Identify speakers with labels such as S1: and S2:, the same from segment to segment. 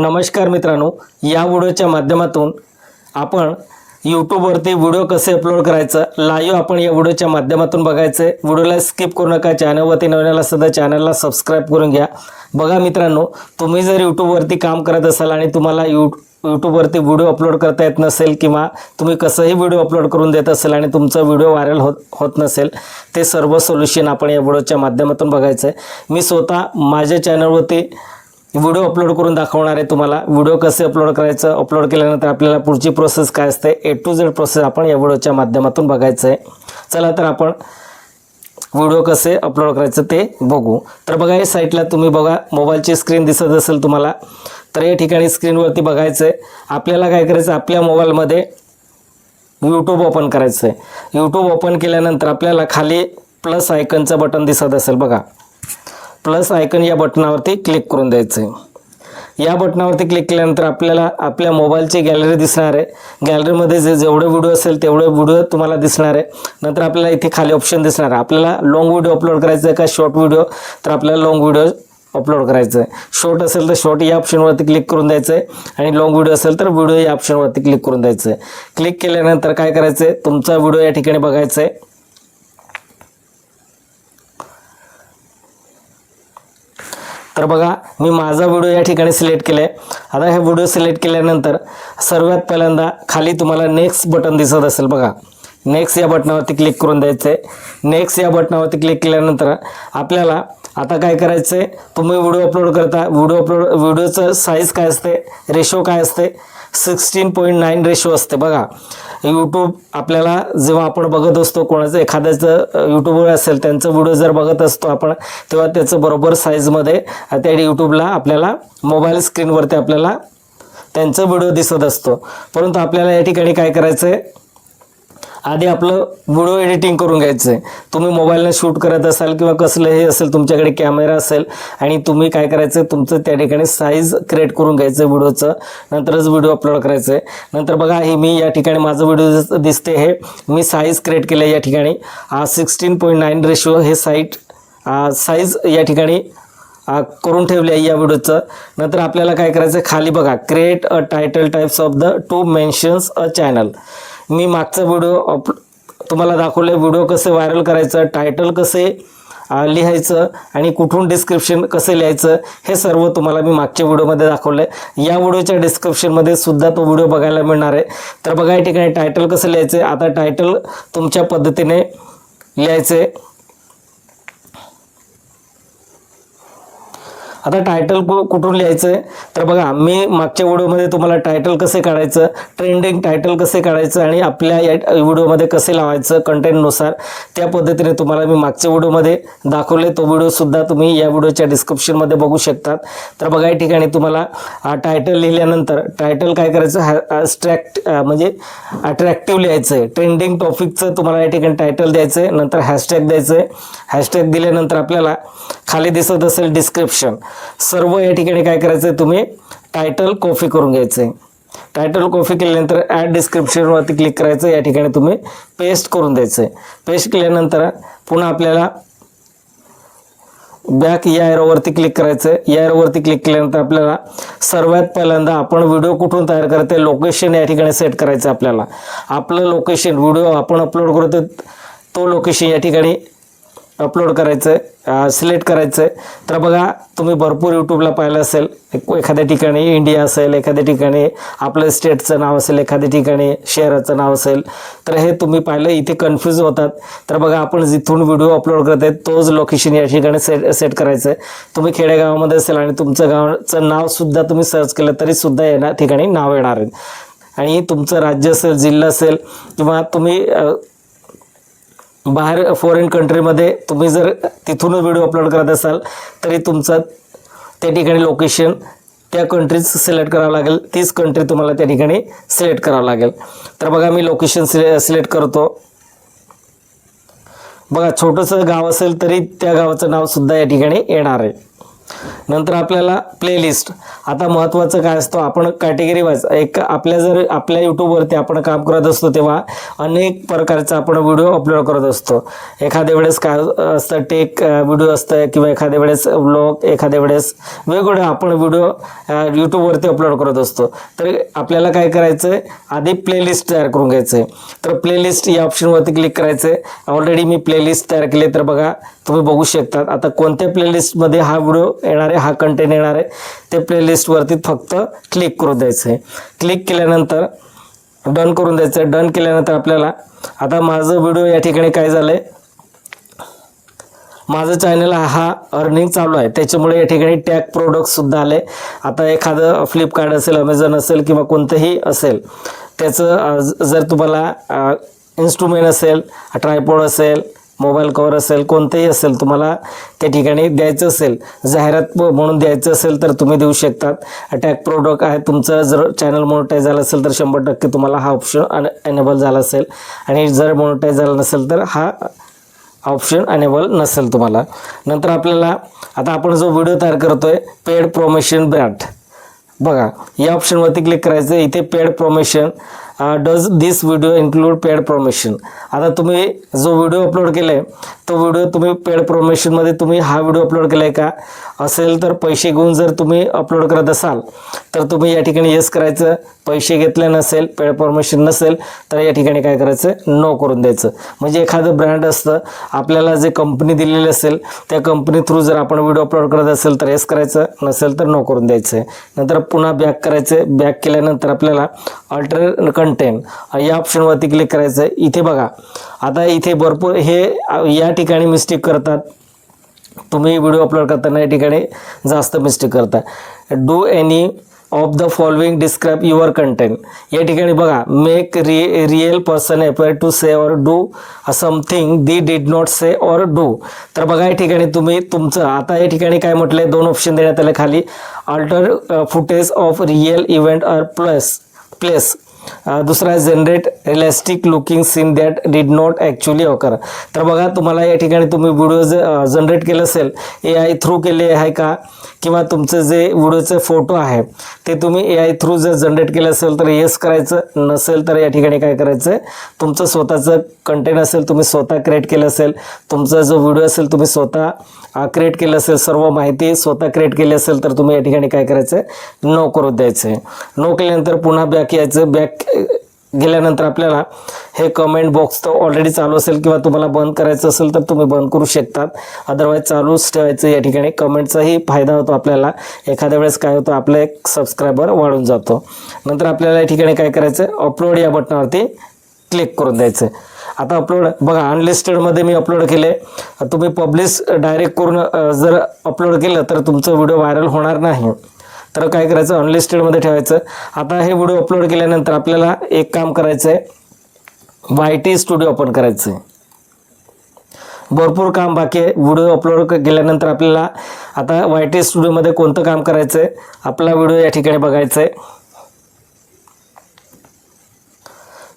S1: नमस्कार मित्रांनो या व्हिडिओच्या माध्यमातून आपण यूट्यूबवरती व्हिडिओ कसे अपलोड करायचं लाईव्ह आपण या व्हिडिओच्या माध्यमातून बघायचं आहे व्हिडिओला स्किप करू नका चॅनलवरती नवीन सुद्धा चॅनलला सबस्क्राईब करून घ्या. बघा मित्रांनो तुम्ही जर यूट्यूबवरती काम करत असाल आणि तुम्हाला यू यूट्यूबवरती व्हिडिओ अपलोड करता येत नसेल किंवा तुम्ही कसंही व्हिडिओ अपलोड करून देत असेल आणि तुमचा व्हिडिओ व्हायरल होत होत नसेल ते सर्व सोल्युशन आपण या व्हिडिओच्या माध्यमातून बघायचं आहे मी स्वतः माझ्या चॅनलवरती व्हिडिओ अपलोड करून दाखवणार आहे तुम्हाला. व्हिडिओ कसे अपलोड करायचं अपलोड केल्यानंतर आपल्याला पुढची प्रोसेस काय असते ए टू झेड प्रोसेस आपण या व्हिडिओच्या माध्यमातून बघायचं आहे चला तर आपण व्हिडिओ कसे अपलोड करायचं ते बघू. तर बघा या साईटला तुम्ही बघा मोबाईलची स्क्रीन दिसत असेल तुम्हाला तर या ठिकाणी स्क्रीनवरती बघायचं आहे आपल्याला काय करायचं आपल्या मोबाईलमध्ये यूट्यूब ओपन करायचं आहे यूट्यूब ओपन केल्यानंतर आपल्याला खाली प्लस आयकनचं बटन दिसत असेल बघा. प्लस आयकन या बटनावरती क्लिक करून द्यायचं आहे या बटनावरती क्लिक केल्यानंतर आपल्याला आपल्या मोबाईलची गॅलरी दिसणार आहे. गॅलरीमध्ये जे जेवढे व्हिडिओ असेल तेवढे व्हिडिओ तुम्हाला दिसणार आहे. नंतर आपल्याला इथे खाली ऑप्शन दिसणार आहे. आपल्याला लॉंग व्हिडिओ अपलोड करायचं आहे का शॉर्ट व्हिडिओ तर आपल्याला लॉंग व्हिडिओ अपलोड करायचं आहे शॉर्ट असेल तर शॉर्ट या ऑप्शनवरती क्लिक करून द्यायचं आहे आणि लॉंग व्हिडिओ असेल तर व्हिडिओ या ऑप्शनवरती क्लिक करून द्यायचं आहे क्लिक केल्यानंतर काय करायचं आहे तुमचा व्हिडिओ या ठिकाणी बघायचा आहे तर बघा मी माझा व्हिडिओ या ठिकाणी सिलेक्ट केला आहे आता हे व्हिडिओ सिलेक्ट केल्यानंतर सर्वात पहिल्यांदा खाली तुम्हाला नेक्स्ट बटन दिसत असेल बघा. नेक्स्ट या बटनावरती क्लिक करून द्यायचं आहे नेक्स्ट या बटनावरती क्लिक केल्यानंतर आपल्याला आता काय करायचं आहे तुम्ही व्हिडिओ अपलोड करता. व्हिडिओ अपलोड व्हिडिओचं साईज काय असते? रेशो काय असते? सिक्स्टीन पॉईंट नाईन रेशो असते बघा. यूट्यूब आपल्याला जेव्हा आपण बघत असतो कोणाचं एखाद्याचं यूट्यूबवर असेल त्यांचं व्हिडिओ जर बघत असतो आपण तेव्हा त्याचं बरोबर साईजमध्ये त्या यूट्यूबला आपल्याला मोबाईल स्क्रीनवरती आपल्याला त्यांचं व्हिडिओ दिसत असतो. परंतु आपल्याला या ठिकाणी काय करायचं आहे आधी आपलं व्हिडिओ एडिटिंग करून घ्यायचं आहे तुम्ही मोबाईलने शूट करत असाल किंवा कसलं हे असेल तुमच्याकडे कॅमेरा असेल आणि तुम्ही काय करायचं तुमचं त्या ठिकाणी साईज क्रिएट करून घ्यायचं आहे व्हिडिओचं नंतरच व्हिडिओ अपलोड करायचं आहे नंतर बघा हे मी या ठिकाणी माझं व्हिडिओ दिसते हे. मी साईज क्रिएट केलं आहे या ठिकाणी. सिक्स्टीन पॉईंट नाईन रेशो हे साईट साईज या ठिकाणी करून ठेवले आहे या व्हिडिओचं नंतर आपल्याला काय करायचं आहे खाली बघा create a title types of the two mentions a channel मी मागचा व्हिडिओ अप तुम्हाला दाखवलं आहे व्हिडिओ कसे व्हायरल करायचं टायटल कसे लिहायचं आणि कुठून डिस्क्रिप्शन कसं लिहायचं हे सर्व तुम्हाला मी मागच्या व्हिडिओमध्ये दाखवलं आहे या व्हिडिओच्या डिस्क्रिप्शनमध्ये सुद्धा तो व्हिडिओ बघायला मिळणार आहे. तर बघा या ठिकाणी टायटल कसं लिहायचं आहे आता टायटल तुमच्या पद्धतीने लिहायचं आहे आता टायटल कु कुठून लिहायचं आहे तर बघा मी मागच्या व्हिडिओमध्ये तुम्हाला टायटल कसे काढायचं ट्रेंडिंग टायटल कसे काढायचं आणि आपल्या या व्हिडिओमध्ये कसे लावायचं कंटेंटनुसार त्या पद्धतीने तुम्हाला मी मागच्या व्हिडिओमध्ये दाखवले. तो व्हिडिओसुद्धा तुम्ही या व्हिडिओच्या डिस्क्रिप्शनमध्ये बघू शकतात. तर बघा या ठिकाणी तुम्हाला टायटल लिहिल्यानंतर टायटल काय करायचं? हॅ स्ट्रॅक्ट म्हणजे अट्रॅक्टिव्ह लिहायचं आहे ट्रेंडिंग टॉपिकचं तुम्हाला या ठिकाणी टायटल द्यायचं आहे नंतर हॅशटॅग द्यायचं आहे हॅशटॅग दिल्यानंतर आपल्याला खाली दिसत असेल डिस्क्रिप्शन सर्व या ठिकाणी काय करायचं आहे तुम्ही? टायटल कॉपी करून घ्यायचं आहे टायटल कॉफी केल्यानंतर ॲड डिस्क्रिप्शनवरती क्लिक करायचं या ठिकाणी तुम्ही पेस्ट करून द्यायचं आहे पेस्ट केल्यानंतर पुन्हा आपल्याला बॅक या एरोवरती क्लिक करायचं आहे या एरोवरती क्लिक केल्यानंतर आपल्याला सर्वात पहिल्यांदा आपण व्हिडिओ कुठून तयार करते लोकेशन या ठिकाणी सेट करायचं आपल्याला. आपलं लोकेशन व्हिडिओ आपण अपलोड करतो तो लोकेशन या ठिकाणी अपलोड करायचं आहे सिलेक्ट करायचं आहे तर बघा तुम्ही भरपूर यूट्यूबला पाहिलं असेल एखाद्या ठिकाणी इंडिया असेल एखाद्या ठिकाणी आपलं स्टेटचं नाव असेल एखाद्या ठिकाणी शहराचं नाव असेल तर हे तुम्ही पाहिलं इथे कन्फ्यूज होतात. तर बघा आपण जिथून व्हिडिओ अपलोड करत आहे तोच लोकेशन या ठिकाणी सेट सेट करायचं आहे तुम्ही खेडेगावामध्ये असेल आणि तुमचं गावाचं नावसुद्धा तुम्ही सर्च केलं तरीसुद्धा या ठिकाणी नाव येणार आहे आणि तुमचं राज्य असेल जिल्हा असेल किंवा तुम्ही बाहेर फॉरेन कंट्रीमध्ये तुम्ही जर तिथून व्हिडिओ अपलोड करत असाल तरी तुमचं त्या ठिकाणी लोकेशन त्या कंट्रीज सिलेक्ट करावं लागेल. तीच कंट्री तुम्हाला त्या ठिकाणी सिलेक्ट करावं लागेल. तर बघा मी लोकेशन सिले सिलेक्ट करतो. बघा छोटंसं गाव असेल तरी त्या गावाचं नावसुद्धा या ठिकाणी येणार आहे. नंतर आपल्याला प्लेलिस्ट आता महत्त्वाचं काय असतं आपण कॅटेगरी वाईज एक आपल्या जर आपल्या यूट्यूबवरती आपण काम करत असतो तेव्हा अनेक प्रकारचा आपण व्हिडिओ अपलोड करत असतो. एखाद्या वेळेस काय असतं टेक व्हिडिओ असतं किंवा एखाद्या वेळेस ब्लॉग एखाद्या वेळेस वेगवेगळे आपण व्हिडिओ यूट्यूबवरती अपलोड करत असतो. तर आपल्याला काय करायचं आहे आधी प्लेलिस्ट तयार करून घ्यायचं आहे तर प्लेलिस्ट या ऑप्शनवरती क्लिक करायचं आहे ऑलरेडी मी प्लेलिस्ट तयार केली तर बघा तुम्ही बघू शकता आता कोणत्या प्लेलिस्टमध्ये हा व्हिडिओ येणार आहे हा कंटेंट येणार आहे. ते प्लेलिस्टवरती फक्त क्लिक करून द्यायचं आहे क्लिक केल्यानंतर डन करून द्यायचं आहे डन केल्यानंतर आपल्याला आता माझं व्हिडिओ या ठिकाणी काय झालं आहे माझं चॅनल हा अर्निंग चालू आहे. त्याच्यामुळे या ठिकाणी टॅग प्रोडक्टसुद्धा आले. आता एखादं फ्लिपकार्ट असेल अमेझॉन असेल किंवा कोणतंही असेल त्याचं जर तुम्हाला इन्स्ट्रुमेंट असेल ट्रायपॉड असेल मोबाईल कवर असेल कोणतंही असेल तुम्हाला त्या ठिकाणी द्यायचं असेल जाहिरात प- म्हणून द्यायचं असेल तर तुम्ही देऊ शकतात. अटॅक प्रोडक्ट आहे तुमचं जर चॅनल मोनिटाईज झालं असेल तर शंभर टक्के तुम्हाला हा ऑप्शन एनेबल झाला असेल. आणि जर मोनिटाईज झाला नसेल तर हा ऑप्शन अनेबल नसेल तुम्हाला. नंतर आपल्याला आता आपण जो व्हिडिओ तयार करतो आहे पेड प्रॉमेशन ब्रँड बघा या ऑप्शनवरती क्लिक करायचं इथे paid promotion does this video include paid promotion आता तुम्ही जो व्हिडिओ अपलोड केला आहे तो व्हिडिओ तुम्ही पेड प्रॉमेशनमध्ये तुम्ही हा व्हिडिओ अपलोड केला आहे का? असेल तर पैसे घेऊन जर तुम्ही अपलोड करत असाल तर तुम्ही या ठिकाणी येस करायचं. पैसे घेतले नसेल पेड प्रॉमेशन नसेल तर या ठिकाणी काय करायचं? नो करून द्यायचं. म्हणजे एखादं ब्रँड असतं आपल्याला जे कंपनी दिलेली असेल त्या कंपनी थ्रू जर आपण व्हिडिओ अपलोड करत असेल तर येस करायचं. नसेल तर नो करून द्यायचं. आहे नंतर पुन्हा बॅक करायचं. बॅक केल्यानंतर आपल्याला अल्टर कंटेंट या ऑप्शनवरती क्लिक करायचं. आहे इथे बघा. आता इथे भरपूर हे या ठिकाणी मिस्टेक करतात. तुम्ही व्हिडिओ अपलोड करताना या ठिकाणी जास्त मिस्टेक करता. Do any of the following describe your content या ठिकाणी बघा. Make re real person appear to say or do something they did not say or do तर बघा या ठिकाणी तुम्ही तुमचं आता या ठिकाणी काय म्हटलंय? दोन ऑप्शन देण्यात आले खाली. Alter footage of real event or plus place दुसरा आहे generate realistic looking scene that did not actually occur तर बघा तुम्हाला या ठिकाणी तुम्ही व्हिडिओ जे जनरेट केलं असेल ए आय थ्रू केले आहे का? किंवा तुमचं जे व्हिडिओचे फोटो आहे ते तुम्ही ए आय थ्रू जर जनरेट केलं असेल तर येस करायचं नसेल तर या ठिकाणी काय करायचं? तुमचं स्वतःचं कंटेंट असेल तुम्ही स्वतः क्रिएट केलं असेल. तुमचा जो व्हिडिओ असेल तुम्ही स्वतः क्रिएट केलं असेल सर्व माहिती स्वतः क्रिएट केली असेल तर तुम्ही या ठिकाणी काय करायचं? नो करू द्यायचं. आहे नो केल्यानंतर पुन्हा बॅक यायचं. बॅक गेल्यानंतर आपल्याला हे कमेंट बॉक्स तर ऑलरेडी चालू असेल किंवा तुम्हाला बंद करायचं असेल तर तुम्ही बंद करू शकतात. अदरवाईज चालूच ठेवायचं या ठिकाणी. कमेंटचाही फायदा होतो आपल्याला. एखाद्या वेळेस काय होतं आपला एक सबस्क्रायबर वाढून जातो. नंतर आपल्याला या ठिकाणी काय करायचं अपलोड या बटनावरती क्लिक करून द्यायचं. आता अपलोड बघा अनलिस्टेडमध्ये मी अपलोड केले. तुम्ही पब्लिश डायरेक्ट करून जर अपलोड केलं तर तुमचं व्हिडिओ व्हायरल होणार नाही. तर काय करायचं? अनलिस्टेडमध्ये ठेवायचं. आता हे व्हिडिओ अपलोड केल्यानंतर आपल्याला एक काम करायचं आहे वाय टी स्टुडिओ ओपन करायचं आहे भरपूर काम बाकी आहे. व्हिडिओ अपलोड केल्यानंतर आपल्याला आता वाय टी स्टुडिओमध्ये कोणतं काम करायचं आहे आपला व्हिडिओ या ठिकाणी बघायचा आहे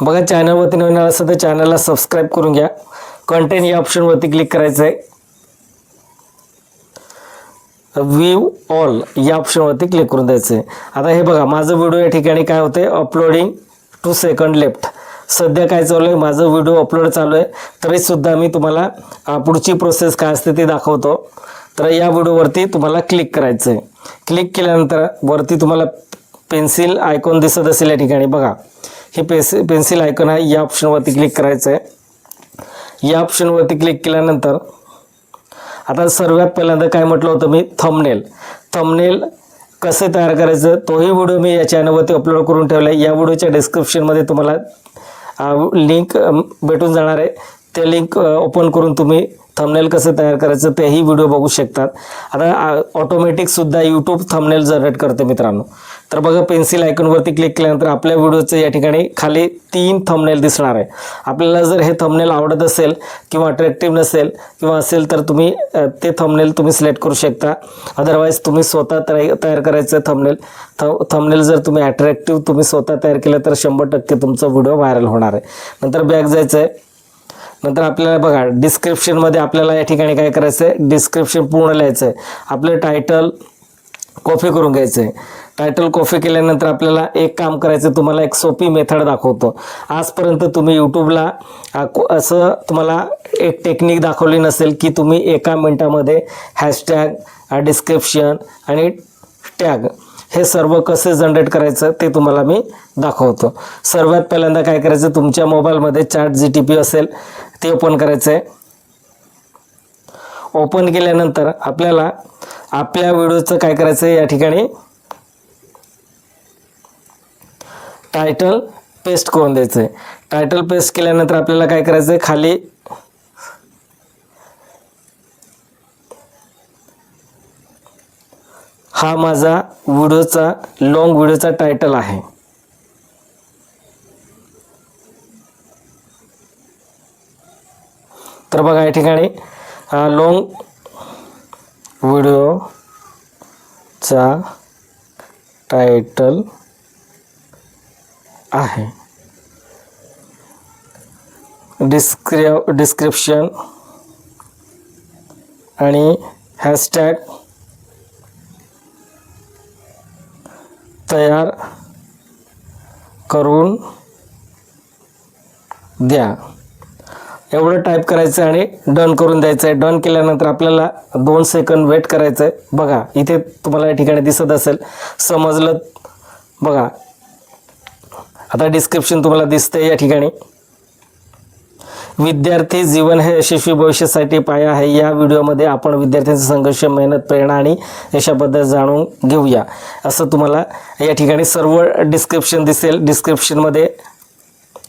S1: बघा चॅनलवरती नवीन आला असेल तर चॅनलला सबस्क्राईब करून घ्या. कंटेंट या ऑप्शनवरती क्लिक करायचं आहे व्ह्यू ऑल या ऑप्शनवरती क्लिक करून द्यायचं. आहे आता हे बघा माझं व्हिडिओ या ठिकाणी काय होते अपलोडिंग टू सेकंड लेफ्ट सध्या काय चालू आहे माझं व्हिडिओ अपलोड चालू आहे तरीसुद्धा मी तुम्हाला पुढची प्रोसेस काय असते ते दाखवतो. तर या व्हिडिओवरती तुम्हाला क्लिक करायचं आहे क्लिक केल्यानंतर वरती तुम्हाला पेन्सिल आयकॉन दिसत असेल या ठिकाणी. बघा हे पेन्सिल पेन्सिल आयकॉन आहे. या ऑप्शनवरती क्लिक करायचं आहे या ऑप्शनवरती क्लिक केल्यानंतर आता सर्वात पहिल्यांदा काय म्हटलं होतं मी? थंबनेल थंबनेल कसे तयार करायचं? तोही व्हिडिओ मी या चॅनलवरती अपलोड करून ठेवला आहे या व्हिडिओच्या डिस्क्रिप्शनमध्ये तुम्हाला लिंक भेटून जाणार आहे. ते लिंक ओपन करून तुम्ही थंबनेल कसं तयार करायचं तेही व्हिडिओ बघू शकतात. आता ऑटोमॅटिकसुद्धा यूट्यूब थंबनेल जनरेट करते मित्रांनो. तर बघा पेन्सिल आयकॉनवरती क्लिक केल्यानंतर आपल्या व्हिडिओचं या ठिकाणी खाली तीन थंबनेल दिसणार आहे. आपल्याला जर हे थंबनेल आवडत असेल किंवा अट्रॅक्टिव्ह नसेल किंवा असेल तर तुम्ही ते थंबनेल तुम्ही सिलेक्ट करू शकता. अदरवाईज तुम्ही स्वतः तयार तयार करायचं थंबनेल थ थंबनेल जर तुम्ही अट्रॅक्टिव्ह तुम्ही स्वतः तयार केलं तर शंभर टक्के तुमचा व्हिडिओ व्हायरल होणार आहे. नंतर बॅक जायचं आहे नंतर आपल्याला बघा डिस्क्रिप्शनमध्ये आपल्याला या ठिकाणी काय करायचं आहे डिस्क्रिप्शन पूर्ण लिहायचं आहे आपलं टायटल कॉफी करून घ्यायचं आहे टायटल कॉफी केल्यानंतर आपल्याला एक काम करायचं तुम्हाला एक सोपी मेथड दाखवतो. आजपर्यंत तुम्ही यूट्यूबला असं तुम्हाला एक टेक्निक दाखवली नसेल की तुम्ही एका मिनटामध्ये हॅशटॅग डिस्क्रिप्शन आणि टॅग हे सर्व कसे जनरेट करायचं ते तुम्हाला मी दाखवतो. सर्वात पहिल्यांदा काय करायचं तुमच्या मोबाईलमध्ये चार्ट जी टी पी असेल ते ओपन करायचं आहे ओपन केल्यानंतर आपल्याला आपल्या व्हिडिओचं काय करायचं आहे या ठिकाणी? टायटल पेस्ट करून द्यायचं आहे टायटल पेस्ट केल्यानंतर आपल्याला काय करायचं आहे खाली हा माझा व्हिडिओचा लॉंग व्हिडिओचा टायटल आहे. तर बघा या ठिकाणी लॉंग व्हिडिओचा टायटल आहे. डिस्क्रि डिस्क्रिप्शन आणि हॅशटॅग तयार करून द्या. एवढं टाईप करायचं आणि डन करून द्यायचं आहे डन केल्यानंतर आपल्याला दोन सेकंद वेट करायचं आहे बघा इथे तुम्हाला या ठिकाणी दिसत असेल. समजलं? बघा. आता डिस्क्रिप्शन तुम्हाला दिसतंय या ठिकाणी. विद्यार्थी जीवन हे यशस्वी भविष्यासाठी पाया आहे. या व्हिडिओमध्ये आपण विद्यार्थ्यांचे संघर्ष मेहनत प्रेरणा आणि यशाबद्दल जाणून घेऊया. असं तुम्हाला या ठिकाणी सर्व डिस्क्रिप्शन दिसेल. डिस्क्रिप्शनमध्ये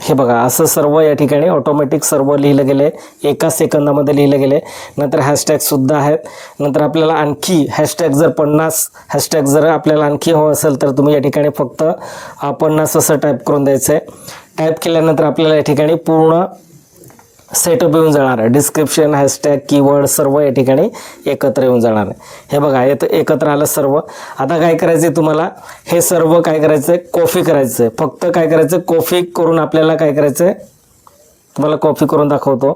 S1: हे बघा असं सर्व या ठिकाणी ऑटोमॅटिक सर्व लिहिलं गेलं. आहे एका सेकंदामध्ये लिहिलं गेलं. आहे नंतर हॅशटॅगसुद्धा आहेत. नंतर आपल्याला आणखी हॅशटॅग जर पन्नास हॅशटॅग जर आपल्याला आणखी हवं असेल तर तुम्ही या ठिकाणी फक्त पन्नास असं टाईप करून द्यायचं आहे टाईप केल्यानंतर आपल्याला या ठिकाणी पूर्ण सेटअप येऊन जाणार आहे. डिस्क्रिप्शन हॅशटॅग कीवर्ड सर्व या ठिकाणी एकत्र येऊन जाणार आहे. हे बघा येत एकत्र आलं सर्व. आता काय करायचं आहे तुम्हाला? हे सर्व काय करायचं आहे कॉफी करायचं आहे फक्त काय करायचं आहे कॉफी करून आपल्याला काय करायचं आहे तुम्हाला कॉफी करून दाखवतो.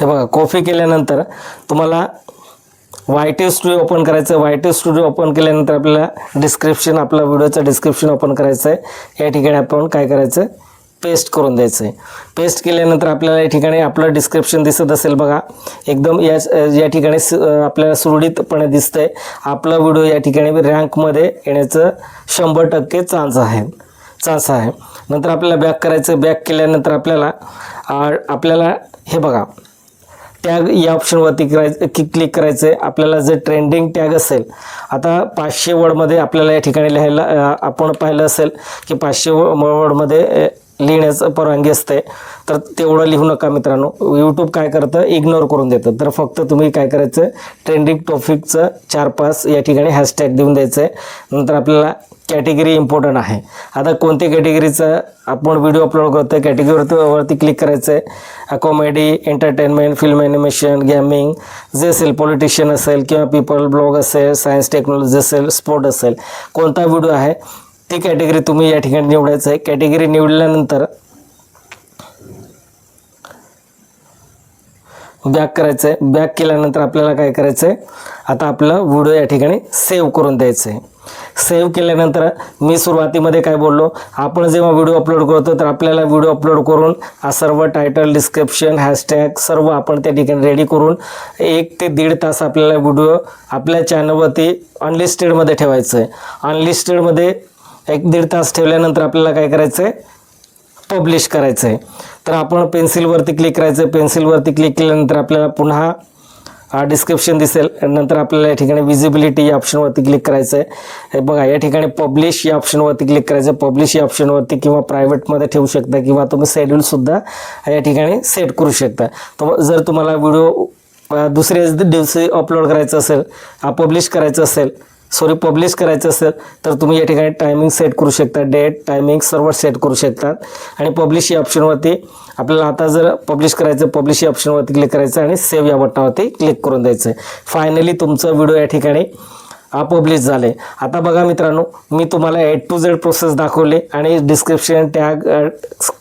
S1: हे बघा कॉफी केल्यानंतर तुम्हाला वाय टी स्टुडिओ ओपन करायचं आहे. वाय टी स्टुडिओ ओपन केल्यानंतर आपल्याला डिस्क्रिप्शन आपला व्हिडिओचं डिस्क्रिप्शन ओपन करायचं आहे या ठिकाणी आपण काय करायचं? आहे पेस्ट करून द्यायचं आहे पेस्ट केल्यानंतर आपल्याला या ठिकाणी आपलं डिस्क्रिप्शन दिसत असेल बघा. एकदम या या ठिकाणी स- आपल्याला सुरळीतपणे दिसतंय. आपला व्हिडिओ या ठिकाणी रँकमध्ये येण्याचं शंभर टक्के चान्स आहे. चान्स आहे. नंतर आपल्याला बॅक करायचं. बॅक केल्यानंतर आपल्याला आपल्याला हे बघा. टॅग या ऑप्शनवरती करायचं की क्लिक करायचं आहे आपल्याला जे ट्रेंडिंग टॅग असेल आता पाचशे वर्डमध्ये आपल्याला या ठिकाणी लिहायला आपण पाहिलं असेल की पाचशे वर्डमध्ये लिहिण्याचं परवानगी असते. तर तेवढं लिहू नका मित्रांनो. यूट्यूब काय करतं? इग्नोर करून देतं. तर फक्त तुम्ही काय करायचं? ट्रेंडिंग टॉपिकचं चार पाच या ठिकाणी हॅशटॅग देऊन द्यायचं आहे नंतर आपल्याला कॅटेगरी इम्पॉर्टंट आहे. आता कोणत्या कॅटेगरीचं आपण व्हिडिओ अपलोड करतो आहे कॅटेगरीवरती वरती क्लिक करायचं आहे comedy entertainment film animation gaming जे असेल पॉलिटिशियन असेल किंवा पीपल ब्लॉग असेल सायन्स टेक्नॉलॉजी असेल स्पोर्ट असेल. कोणता व्हिडिओ आहे? ती कॅटेगरी तुम्ही या ठिकाणी निवडायचं आहे. कॅटेगरी निवडल्यानंतर बॅक करायचं आहे. बॅक केल्यानंतर आपल्याला काय करायचं आहे? आता आपलं व्हिडिओ या ठिकाणी सेव्ह करून द्यायचं आहे. सेव्ह केल्यानंतर मी सुरुवातीमध्ये काय बोललो? आपण जेव्हा व्हिडिओ अपलोड करतो तर आपल्याला व्हिडिओ अपलोड करून हा सर्व टायटल डिस्क्रिप्शन हॅशटॅग सर्व आपण त्या ठिकाणी रेडी करून एक ते दीड तास आपल्याला व्हिडिओ आपल्या चॅनलवरती अनलिस्टेडमध्ये ठेवायचं आहे. अनलिस्टेडमध्ये एक दीड तास ठेवल्यानंतर आपल्याला काय करायचं आहे पब्लिश करायचं आहे तर आपण पेन्सिलवरती क्लिक करायचं आहे पेन्सिलवरती क्लिक केल्यानंतर आपल्याला पुन्हा डिस्क्रिप्शन दिसेल. नंतर आपल्याला या ठिकाणी विजिबिलिटी या ऑप्शनवरती क्लिक करायचं आहे हे बघा या ठिकाणी पब्लिश या ऑप्शनवरती क्लिक करायचं पब्लिश या ऑप्शनवरती किंवा प्रायव्हेटमध्ये ठेवू शकता किंवा तुम्ही शेड्यूलसुद्धा या ठिकाणी सेट करू शकता. तुम जर तुम्हाला व्हिडिओ दुसऱ्या दिवशी अपलोड करायचं असेल पब्लिश करायचं असेल सॉरी पब्लिश करायचं असेल तर तुम्ही या ठिकाणी टायमिंग सेट करू शकता डेट टायमिंग सर्व सेट करू शकतात आणि पब्लिश या ऑप्शनवरती आपल्याला आता जर पब्लिश करायचं पब्लिश या ऑप्शनवरती क्लिक करायचं आणि सेव्ह या बटनावरती क्लिक करून द्यायचं. आहे फायनली तुमचं व्हिडिओ या ठिकाणी अपब्लिश झाले आता बघा मित्रांनो मी तुम्हाला ए टू झेड प्रोसेस दाखवले आणि डिस्क्रिप्शन टॅग कसं